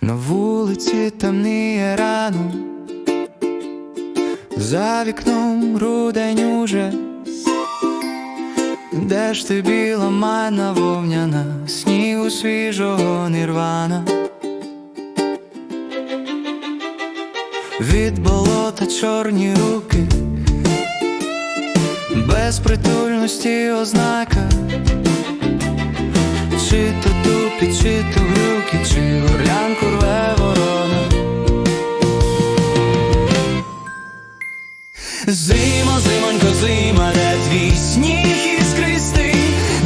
На вулиці темніє рано, за вікном рудень уже, де ж ти біла майна вовняна, снігу свіжого нірвана. Від болота чорні руки, безпритульності ознака, чи то дупі, чи то грюки, чи горлянку Зима, зимонько, зима, де твій сніг іскристий,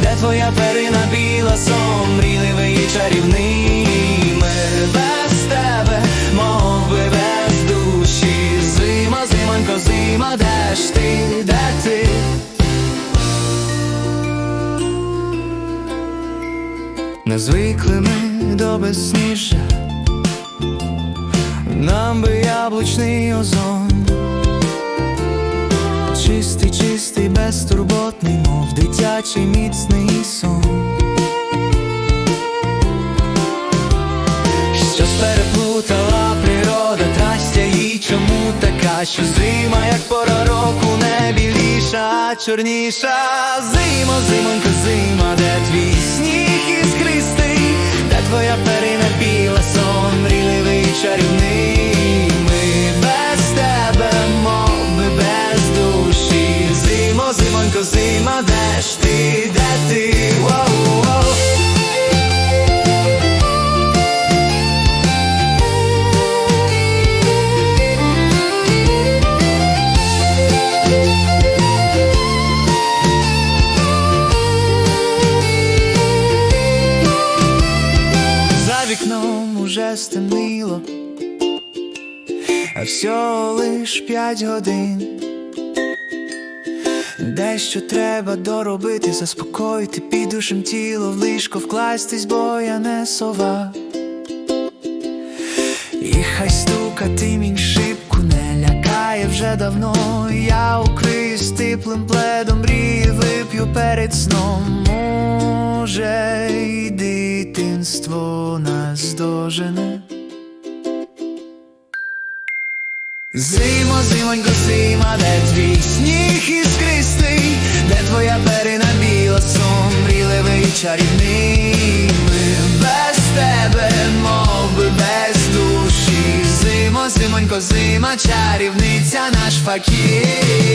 де твоя перина біла, сон, і чарівний. Ми без тебе, мов би без душі. Зима, зимонько, зима, де ж ти, де ти? Не звикли ми до безсніжжя, нам би яблучний озон. Чистий, чистий, безтурботний, мов дитячий міцний сон. Щось переплутала природа, трастя їй чому така, що зима, як пора року, не біліша, а чорніша. Зима, уже стемніло, а всього лиш п'ять годин. Дещо треба доробити, заспокоїти під душем тіло, в ліжко вкластись, бо я не сова. І хай стукати мій шибку не лякає вже давно. Я укриюсь теплим пледом, мрії вип'ю перед сном. Може, і дитинство нас дожене. Зимо, зимонько, зима, де твій сніг іскристий, де твоя перина біла, і чарівний. Ми без тебе, мов би без душі. Зимо, зимонько, зима, чарівниця наш факір.